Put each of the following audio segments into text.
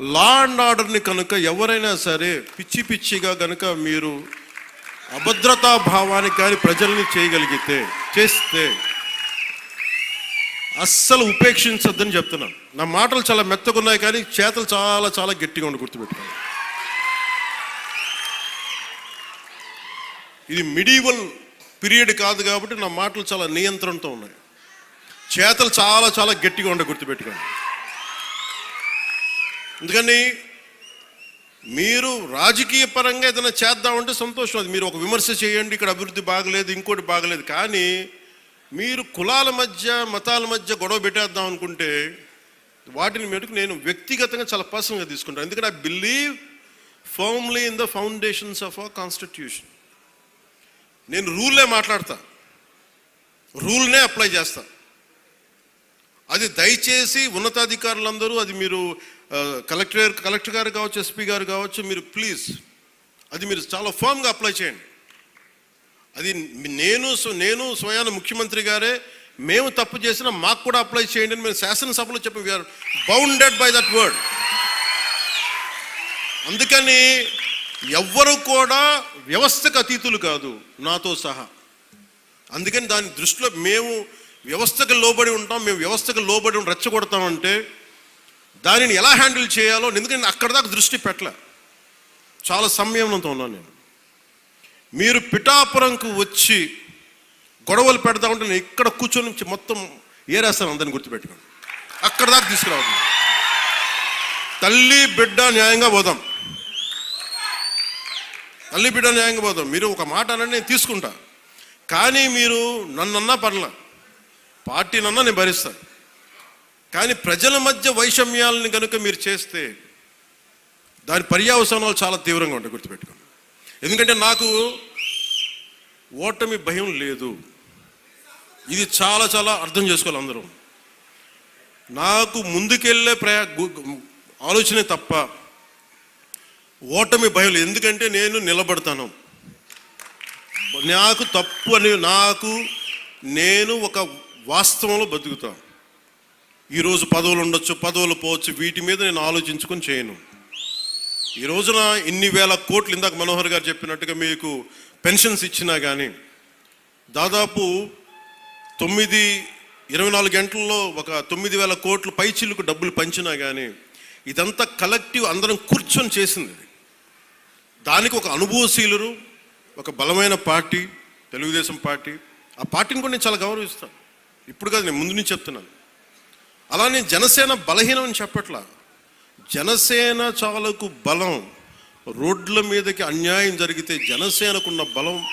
Law and ఆర్డర్ని కనుక ఎవరైనా సరే పిచ్చి పిచ్చిగా కనుక మీరు అభద్రతా భావానికి కానీ ప్రజల్ని చేయగలిగితే చేస్తే అస్సలు ఉపేక్షించొద్దని చెప్తున్నాను. నా మాటలు చాలా మెత్తగా ఉన్నాయి కానీ చేతలు చాలా చాలా గట్టిగా ఉండి గుర్తుపెట్టుకోండి. ఇది మిడివల్ పీరియడ్ కాదు కాబట్టి నా మాటలు చాలా నియంత్రణతో ఉన్నాయి. చేతలు చాలా చాలా గట్టిగా ఉండే గుర్తుపెట్టుకోండి. ఎందుకని మీరు రాజకీయ పరంగా ఏదైనా చేద్దామంటే సంతోషం. అది మీరు ఒక విమర్శ చేయండి ఇక్కడ అభివృద్ధి బాగలేదు ఇంకోటి బాగలేదు. కానీ మీరు కులాల మధ్య మతాల మధ్య గొడవ పెట్టేద్దాం అనుకుంటే వాటిని మేరకు నేను వ్యక్తిగతంగా చాలా పర్సనల్గా తీసుకుంటాను. ఎందుకంటే I believe firmly in the foundations of a constitution నేను రూల్లే మాట్లాడతా. రూల్నే అప్లై చేస్తా. అది దయచేసి ఉన్నతాధికారులందరూ అది మీరు కలెక్టర్ కలెక్టర్ గారు కావచ్చు ఎస్పీ గారు కావచ్చు మీరు ప్లీజ్ అది మీరు చాలా ఫామ్గా అప్లై చేయండి. అది నేను నేను స్వయాన ముఖ్యమంత్రి గారే మేము తప్పు చేసినా మాకు కూడా అప్లై చేయండి అని మేము శాసనసభలో చెప్పి. We are bounded by that word అందుకని ఎవ్వరు కూడా వ్యవస్థకు అతీతులు కాదు నాతో సహా. అందుకని దాని దృష్టిలో మేము వ్యవస్థకు లోబడి ఉంటాం మేము వ్యవస్థకు లోబడి ఉండి రెచ్చగొడతామంటే దానిని ఎలా హ్యాండిల్ చేయాలో ఎందుకంటే అక్కడ దాకా దృష్టి పెట్టలే. చాలా సంయమనంతో ఉన్నాను నేను. మీరు పిఠాపురంకు వచ్చి గొడవలు పెడతా ఉంటే నేను ఇక్కడ కూర్చొని మొత్తం ఏరేస్తాను అందరిని గుర్తుపెట్టుకోండి. అక్కడ దాకా తీసుకురావద్దు. తల్లి బిడ్డ న్యాయంగా పోదాం. తల్లి బిడ్డ న్యాయంగా పోదాం. మీరు ఒక మాట అనండి నేను తీసుకుంటా. కానీ మీరు నన్నన్నా పర్ల. పార్టీనన్నా నేను భరిస్తాను కానీ ప్రజల మధ్య వైషమ్యాలను కనుక మీరు చేస్తే దాని పర్యావసనాలు చాలా తీవ్రంగా ఉంటాయి గుర్తుపెట్టుకోండి. ఎందుకంటే నాకు ఓటమి భయం లేదు. ఇది చాలా చాలా అర్థం చేసుకోవాలి అందరూ. నాకు ముందుకెళ్ళే ప్రయా ఆలోచనే తప్ప ఓటమి భయం లేదు. ఎందుకంటే నేను నిలబడతాను. నాకు తప్పు అని నాకు నేను ఒక వాస్తవంలో బతుకుతాను. ఈరోజు పదవులు ఉండొచ్చు పదవులు పోవచ్చు వీటి మీద నేను ఆలోచించుకొని చేయను. ఈ రోజున ఇన్ని వేల కోట్లు ఇందాక మనోహర్ గారు చెప్పినట్టుగా మీకు పెన్షన్స్ ఇచ్చినా కానీ దాదాపు తొమ్మిది ఇరవై నాలుగు గంటల్లో ఒక తొమ్మిది వేల కోట్లు పైచిల్లుకు డబ్బులు పంచినా కానీ ఇదంతా కలెక్టివ్ అందరం కూర్చొని చేసింది దానికి ఒక అనుభవశీలురు ఒక బలమైన పార్టీ తెలుగుదేశం పార్టీ. ఆ పార్టీని కూడా నేను చాలా గౌరవిస్తాను. ఇప్పుడు కాదు నేను ముందు నుంచి చెప్తున్నాను. అలానే జనసేన బలహీనం అని చెప్పట్లా. జనసేన చాలకు బలం రోడ్ల మీదకి అన్యాయం జరిగితే జనసేనకున్న బలం.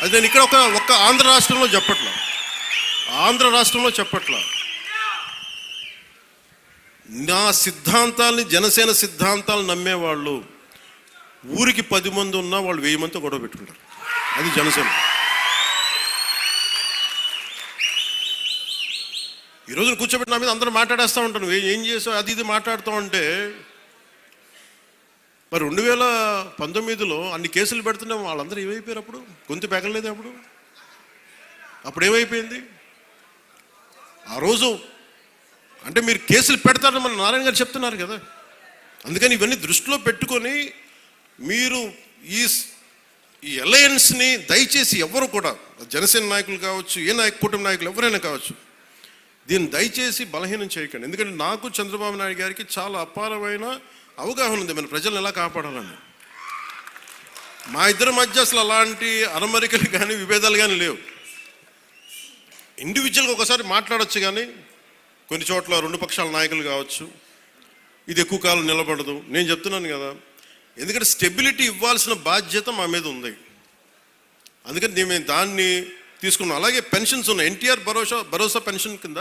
అది నేను ఇక్కడ ఒక ఒక్క ఆంధ్ర రాష్ట్రంలో చెప్పట్లా. ఆంధ్ర రాష్ట్రంలో చెప్పట్లా. నా సిద్ధాంతాల్ని జనసేన సిద్ధాంతాలు నమ్మేవాళ్ళు ఊరికి పది మంది ఉన్నా వాళ్ళు వెయ్యి మందితో గొడవ పెట్టుకుంటారు. అది జనసేన. ఈ రోజున కూర్చోబెట్టి నా మీద అందరూ మాట్లాడేస్తూ ఉంటాను ఏం చేసావు? అది ఇది మాట్లాడుతూ ఉంటే మరి రెండు వేల పంతొమ్మిదిలో అన్ని కేసులు పెడుతున్నా వాళ్ళందరూ ఏమైపోయారు అప్పుడు? గొంతు పెగలలేదు అప్పుడు? అప్పుడు ఏమైపోయింది? ఆ రోజు అంటే మీరు కేసులు పెడతారని మన నారాయణ గారు చెప్తున్నారు కదా. అందుకని ఇవన్నీ దృష్టిలో పెట్టుకొని మీరు ఈ ఈ అలయన్స్ని దయచేసి ఎవరు కూడా జనసేన నాయకులు కావచ్చు ఏ నాయకు కుటుంబ నాయకులు ఎవరైనా కావచ్చు దీన్ని దయచేసి బలహీనం చేయకండి. ఎందుకంటే నాకు చంద్రబాబు నాయుడు గారికి చాలా అపారమైన అవగాహన ఉంది. మన ప్రజలను ఎలా కాపాడాలని? మా ఇద్దరి మధ్య అసలు అలాంటి అరమరికలు కానీ విభేదాలు కానీ లేవు. ఇండివిజువల్గా ఒకసారి మాట్లాడచ్చు కానీ కొన్ని చోట్ల రెండు పక్షాల నాయకులు కావచ్చు. ఇది ఎక్కువ కాలం నిలబడదు. నేను చెప్తున్నాను కదా ఎందుకంటే స్టెబిలిటీ ఇవ్వాల్సిన బాధ్యత మా మీద ఉంది. అందుకని నేను మేము దాన్ని తీసుకున్నాం. అలాగే పెన్షన్స్ ఉన్నాయి. ఎన్టీఆర్ భరోసా భరోసా పెన్షన్ కింద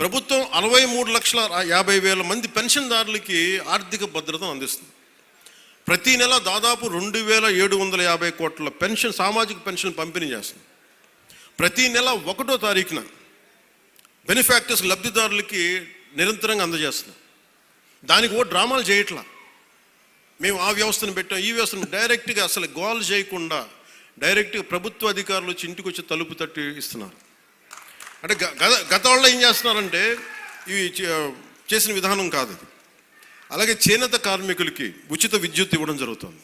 ప్రభుత్వం అరవై మూడు లక్షల యాభై వేల మంది పెన్షన్దారులకి ఆర్థిక భద్రతను అందిస్తుంది. ప్రతి నెల దాదాపు రెండు వేల ఏడు వందల యాభై కోట్ల పెన్షన్ సామాజిక పెన్షన్ పంపిణీ చేస్తుంది. ప్రతి నెల ఒకటో తారీఖున బెనిఫాక్టర్స్ లబ్ధిదారులకి నిరంతరంగా అందజేస్తున్నాం. దానికి ఓ డ్రామాలు చేయట్లా. మేము ఆ వ్యవస్థను పెట్టాం ఈ వ్యవస్థను డైరెక్ట్గా అసలు గోల్ చేయకుండా డైరెక్ట్గా ప్రభుత్వ అధికారులు వచ్చి ఇంటికి వచ్చి తలుపు తట్టి ఇస్తున్నారు. అంటే గ- గత గత వాళ్ళు ఏం చేస్తున్నారంటే ఇవి చేసిన విధానం కాదు అది. అలాగే చేనేత కార్మికులకి ఉచిత విద్యుత్ ఇవ్వడం జరుగుతుంది.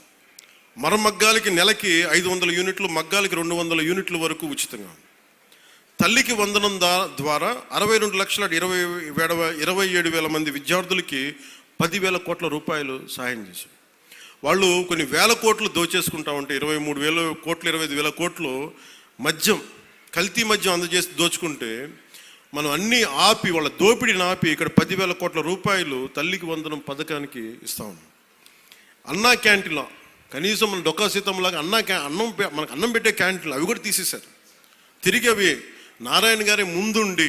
మరమగ్గాలకి నెలకి ఐదు వందల యూనిట్లు మగ్గాలకి రెండు వందల యూనిట్ల వరకు ఉచితంగా తల్లికి వందనం దా- ద్వారా అరవై రెండు లక్షల ఇరవై వేల ఇరవై ఏడు వేల మంది విద్యార్థులకి పదివేల కోట్ల రూపాయలు సహాయం చేశారు. వాళ్ళు కొన్ని వేల కోట్లు దోచేసుకుంటా ఉంటే ఇరవై మూడు వేల కోట్లు ఇరవై ఐదు వేల కోట్లు మద్యం కల్తీ మద్యం అందజేసి దోచుకుంటే మనం అన్నీ ఆపి వాళ్ళ దోపిడీని ఆపి ఇక్కడ పదివేల కోట్ల రూపాయలు తల్లికి వందనం పథకానికి ఇస్తాం అన్నా క్యాంటీన్లో కనీసం మన డొక్కా సీతంలాగా అన్నా క్యా అన్నం మనకు అన్నం పెట్టే క్యాంటీన్లు అవి కూడా తీసేశారు. తిరిగి అవి నారాయణ గారి ముందుండి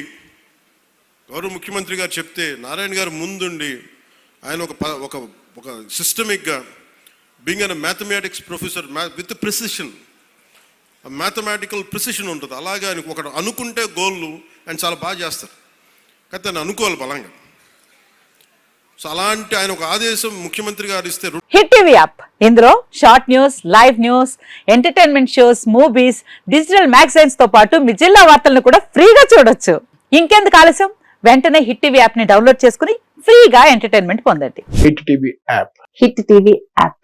గౌరవ ముఖ్యమంత్రి గారు చెప్తే నారాయణ గారు ముందుండి ఆయన ఒక ప- ఒక ఒక సిస్టమిక్గా being an mathematics professor with precision mathematical precision ఉంటుంది. అలాగే ఆయనకు ఒకడు అనుకుంటే గోళ్ళు ఆయన చాలా బాగా చేస్తారు. కానీ ఆయన అనుకోవాలి బలంగా. సో అలాంటి ఆయన ఒక ఆదేశం ముఖ్యమంత్రి గారు ఇస్తే హిట్ టీవీ యాప్. ఇందులో short news live news entertainment shows movies digital మ్యాగజైన్స్తో పాటు మీ జిల్లా వార్తలను కూడా ఫ్రీగా చూడొచ్చు. ఇంకెందుకు ఆలస్యం? వెంటనే హిట్ టీవీ యాప్ని డౌన్లోడ్ చేసుకుని ఫ్రీగా ఎంటర్టైన్మెంట్ పొందండి. Hit TV app. Hit TV app.